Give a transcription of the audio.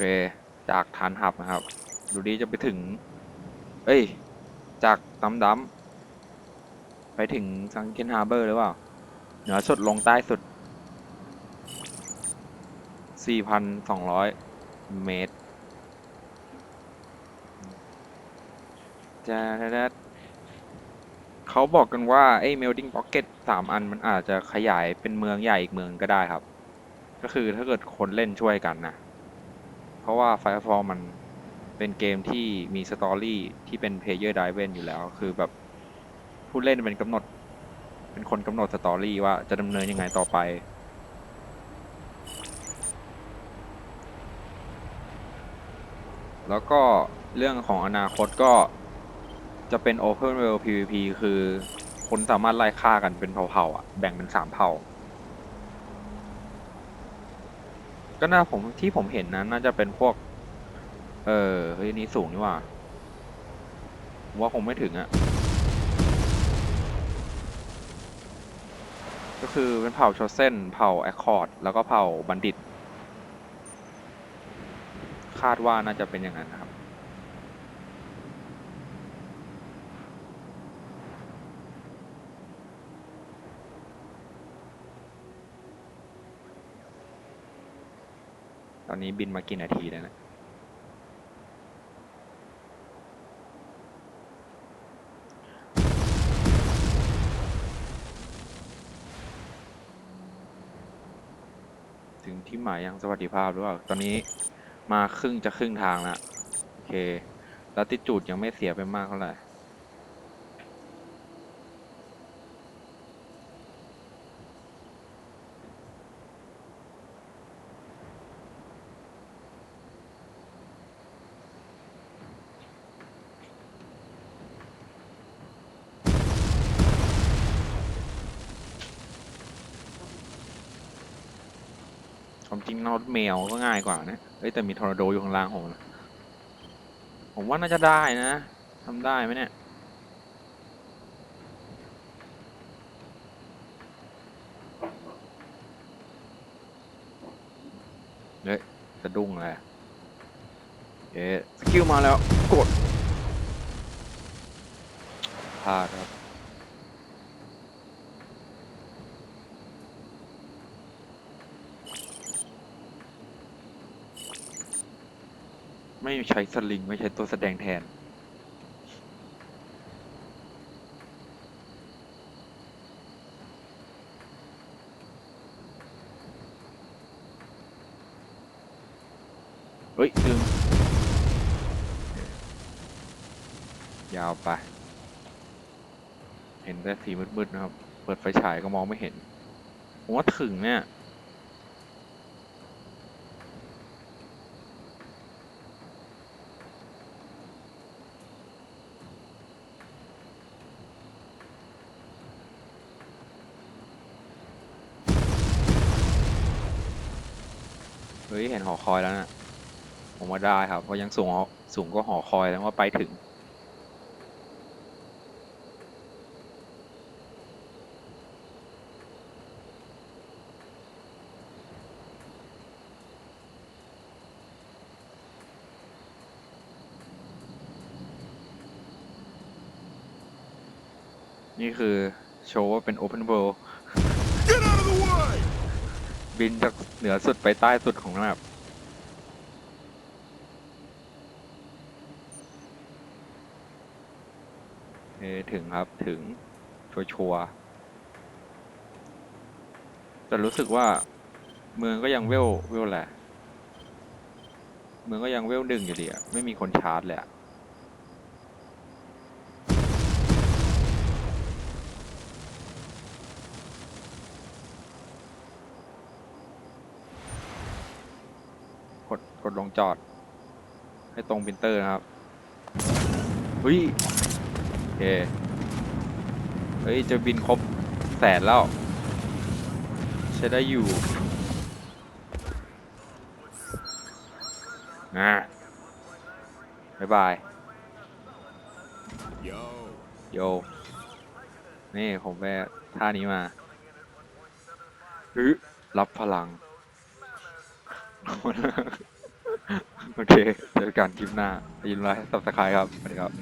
เค จากฐานหับนะครับ ดูดีจะไปถึง เอ้ย จากดัมดัมไปถึงซังเกนฮาร์เบอร์หรือเปล่า เหนือสุดลงใต้สุด 4,200 เมตรจะเขาบอกกันว่า ไอ้ melting pocket สามอันมันอาจจะขยายเป็นเมืองใหญ่อีกเมืองก็ได้ครับ ก็คือถ้าเกิดคนเล่นช่วยกันนะ เพราะว่า Firefall มันเป็นเกมที่มีสตอรี่ที่เป็น Player Driven อยู่แล้ว คือแบบผู้เล่นเป็นกำหนด เป็นคนกำหนดสตอรี่ว่าจะดำเนินยังไงต่อไป แล้วก็เรื่องของอนาคตก็จะเป็น Open World PVP คือคนสามารถไล่ฆ่ากันเป็นเผ่าๆอะ แบ่งเป็นสามเผ่า ก็น่าผมที่ผมเห็นนะน่าจะเป็นพวก เออเฮ้ยนี่สูงนี่หว่าผมว่าคงไม่ถึงอะ่ะ ก็คือเป็นเผ่าชอเซนเผ่าแอคคอร์ด แล้วก็เผ่าบัณฑิต คาดว่าน่าจะเป็นอย่างนั้นนะครับ ต อนนี้บินมากี่นาทีแล้วนะถึงที่หมายยังสวัสดิภาพหรือเปล่า ตอนนี้มาครึ่งจะครึ่งทางแล้วโอเค แล้วติจูดยังไม่เสียไปมากเท่าไหร่ ความจริงนอตแมวก็ง่ายกว่านะเอ้ยแต่มีทอร์นาโดอยู่ข้างล่างผมนะผมว่าน่าจะได้นะทำได้ไหมเนี่ยเฮ้ยสะดุ้งเลยเอ๊ะสกิลมาแล้วกดพลาดครับ ไม่ใช้สลิง ไม่ใช้ตัวแสดงแทน เฮ้ยลืมยาวไป เห็นแต่สีมืดๆนะครับ เปิดไฟฉายก็มองไม่เห็นผมว่าถึงเนี่ย เฮ้ย เห็นหอคอยแล้วนะผมว่าได้ครับ เพราะยังสูงสูงก็หอคอยแล้วว่าไปถึง นี่คือ โชว์ว่าเป็น Open World บินจากเหนือสุดไปใต้สุดของแมปเอถึงครับถึง ชัวชัวร์แต่รู้สึกว่า เมืองก็ยังเวลเวลแหละ เมืองก็ยังเวลหนึ่งอยู่ดีอะไม่มีคนชาร์จเลยอะ กดกดลงจอด ให้ตรงปินเตอร์นะครับเฮ้ยโอเคเฮ้ยจะบินครบแสนแล้ว ใช้ได้อยู่นะบ๊ายบายโยนี่ผมไปท่านี้มาฮึรับพลัง โอเค เจอกันคลิปหน้ายินดีไลค์ซับสไครต์ครับ สวัสดีครับ